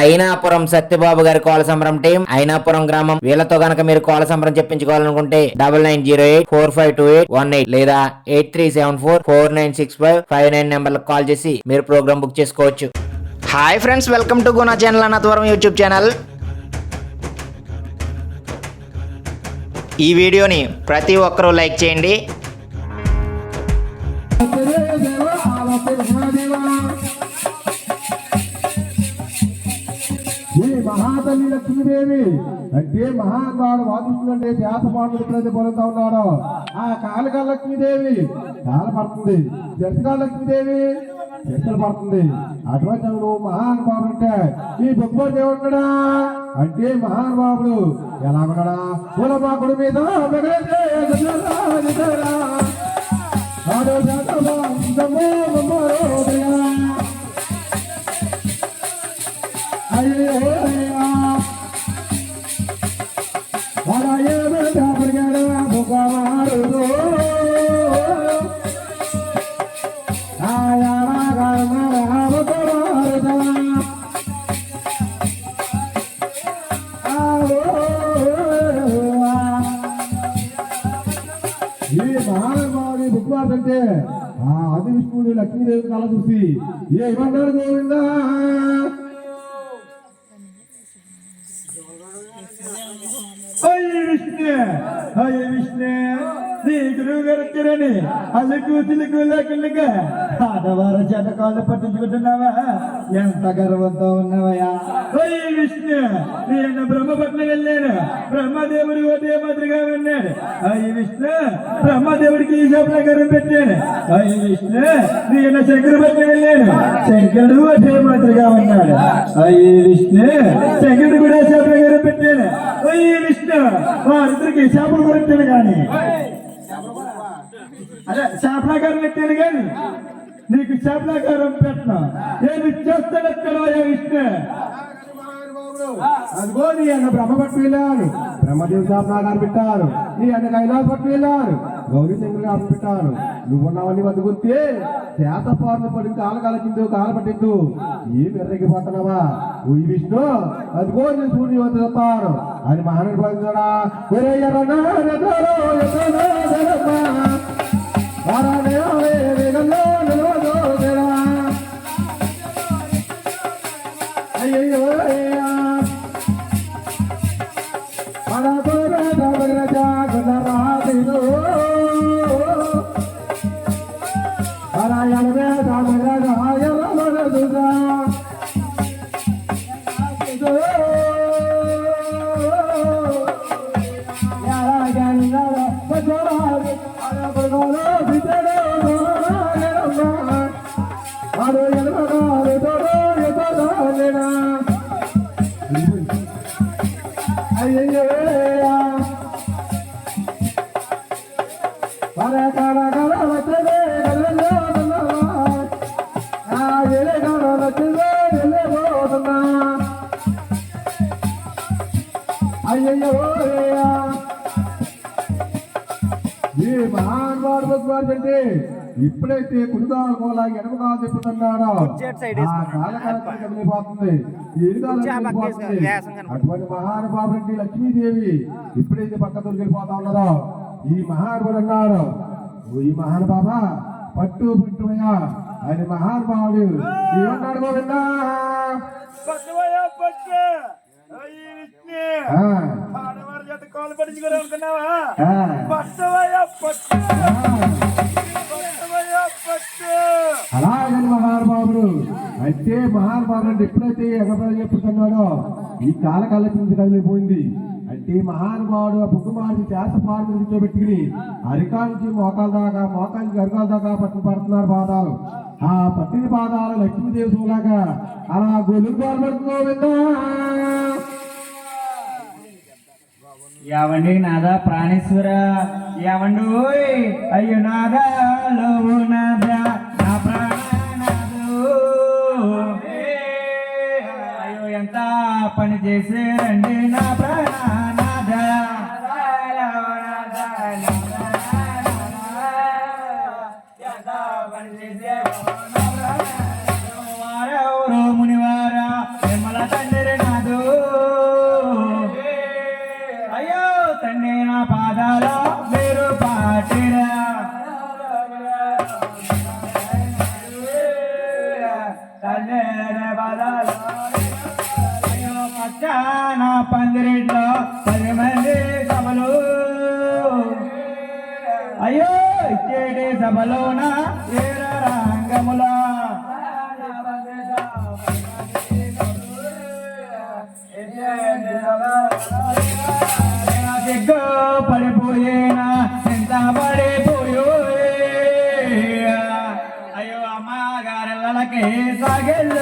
అయినాపురం సత్యబాబు గారి కోల సంబరం టీం అయినాపురం గ్రామం. వీళ్ళతో గనక మీరు కోల సంబరం చెప్పించుకోవాలనుకుంటే double nine zero eight four five two eight one eight లేదా eight three seven four four nine six five five nine నెంబర్లకు కాల్ చేసి మీరు ప్రోగ్రామ్ బుక్ చేసుకోవచ్చు. Hi friends welcome to Guna channel అన్నత్వరం YouTube channel. ఈ వీడియోని ప్రతి ఒక్కరూ like చేయండి. మహాతల్లి అంటే మహాగాడు వాదిస్తుడు అంటే ధ్యాసపాటులు ఎప్పుడైతే పొందుతా ఉన్నాడో. ఆ కాళికా లక్ష్మీదేవి కాల పడుతుంది. చెరసగా లక్ష్మీదేవి చెక్కలు పడుతుంది. అటువంటి నువ్వు మహానుభావుడు అంటే ఈ బొబ్బోడు దేవుడా అంటే మహానుభావుడు. ఎలా ఉన్నాడా? కులపాకుడు మీద అయ్యో మహానుభావుడి బుక్వార్డ్ అంటే ఆ ఆది విష్ణువుడు లక్ష్మీదేవి కళ చూసి ఏమన్నాడు గోవిందా? అయ్య విష్ణు అయ్య విష్ణు నీ గురువు గారు వచ్చారని అల్లుకు తిలుకు లేకుండా ఆడవారు జతకాలు పట్టించుకుంటున్నావా? ఎంత గర్వంతో ఉన్నావయ్యా? అయ్య విష్ణు నేను బ్రహ్మపట్నం వెళ్ళాను. బ్రహ్మదేవుడి ఒకే మాదిరిగా ఉన్నాడు. అయ్య విష్ణు బ్రహ్మదేవుడికి ఈ ప్రకారం పెట్టాను. అయ్య విష్ణు నేను శంకరపట్నం వెళ్ళాను. శంకరుడు ఒకే మాదిరిగా ఉన్నాడు. అయ్య విష్ణు శంకరుడు కూడా ప్రకారం పెట్టాను అయ్య విష్ణు వారిద్దరికి శాపలు కొట్టాను కానీ. అదే శాపలాకారం పెట్టాను కానీ. నీకు చేపలాకారం పెట్టను. నేను చేస్తాను ఎక్కడ విష్ణు. అదిగో నీ అన్న బ్రహ్మ పట్టు వెళ్ళారు బ్రహ్మదేవి శాపనాగారు పెట్టారు. నీ అన్న కైలాస పట్టు వెళ్ళారు. గౌరీ శంకర్ గారు పెట్టారు. నువ్వున్నావని వదుకుంటే చేత పార్లు పడి కాలు కలచిందు కాలు పట్టిందు. ఏం ఎర్రగిపోతున్నావా? ఈ విష్ణు అదిగో నీ సూర్యుని వద్ద చెప్తారు అని మహానుడు పోయిందా ఒరే ఈ మహాన్ భగవాన్ అంటే ఇప్పుడైతే కుడిగాలు కోలా ఎడమగా చెప్పుతున్నాడో. కదిలిపోతుంది. అటువంటి మహానుభావుడు లక్ష్మీదేవి ఇప్పుడైతే పక్క దొరికిపోతా ఉన్నదో. ఈ మహానుభావుడు అన్నాడు ఓ ఈ మహానుభావ పట్టు పుట్టుమయ్యా. ఆయన మహానుభావుడు ఏమన్నాడు గోవిందా? పట్టువయ్యా పట్టు. అలాగని మహానుభావుడు అయితే మహానుభావుడు అంటే ఎప్పుడైతే ఎగబడి చెప్పుతున్నాడో ఈ కాలకాలకి కదిలిపోయింది. అంటే మహానుభావుడు ఆ బుగ్గు మార్చి చేత పాలు కూర్చోబెట్టుకుని అరికాల నుంచి మోకాల దాకా మోకాల నుంచి అరికాల దాకా పట్టు పడుతున్నారు పాదాలు. ఆ పట్టిన పాదాలు లక్ష్మీదేవి చూలాగా అలా గొలుగు పాల్పడుతుందో విన్నా యావండి నాదా ప్రాణేశ్వర యావండు అయ్యో నాదా పని చేసేరండి నా ప్రాణనాథ పది మంది సభలు. అయ్యో ఇచ్చేటి సభలోన? ఏర రంగములా? దిగ్గు పడిపోయేనా? ఎంత పడిపోయో? అయ్యో అమ్మగారెళ్ళకే సాగెళ్ళ.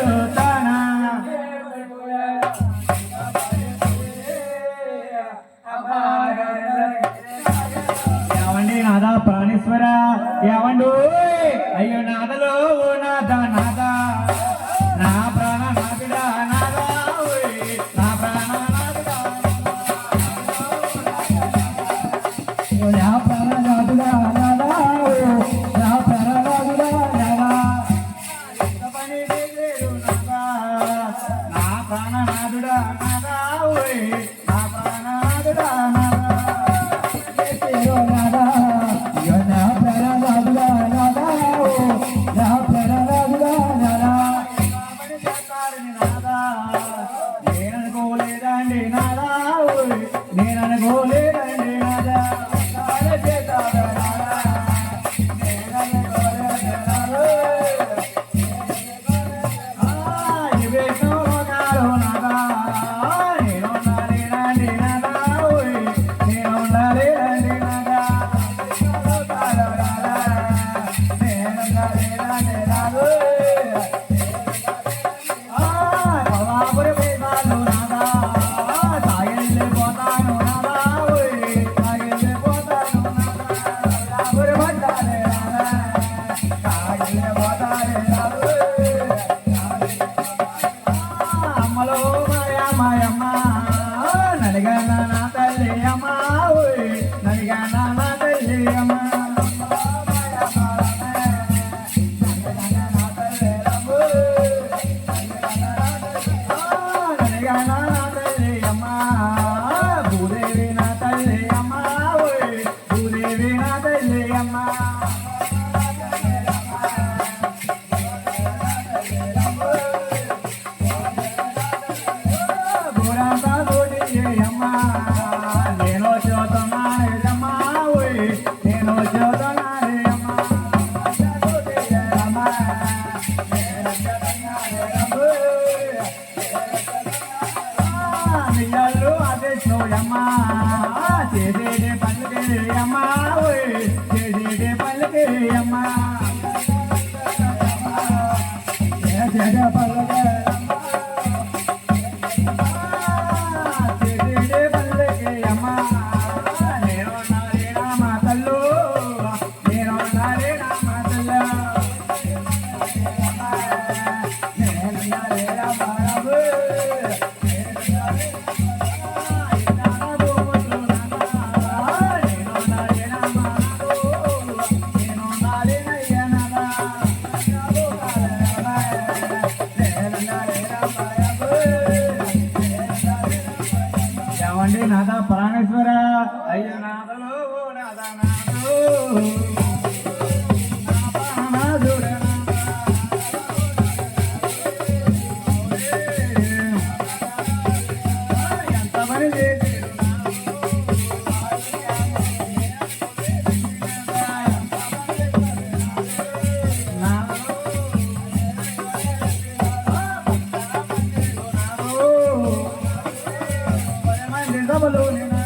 నందవలోని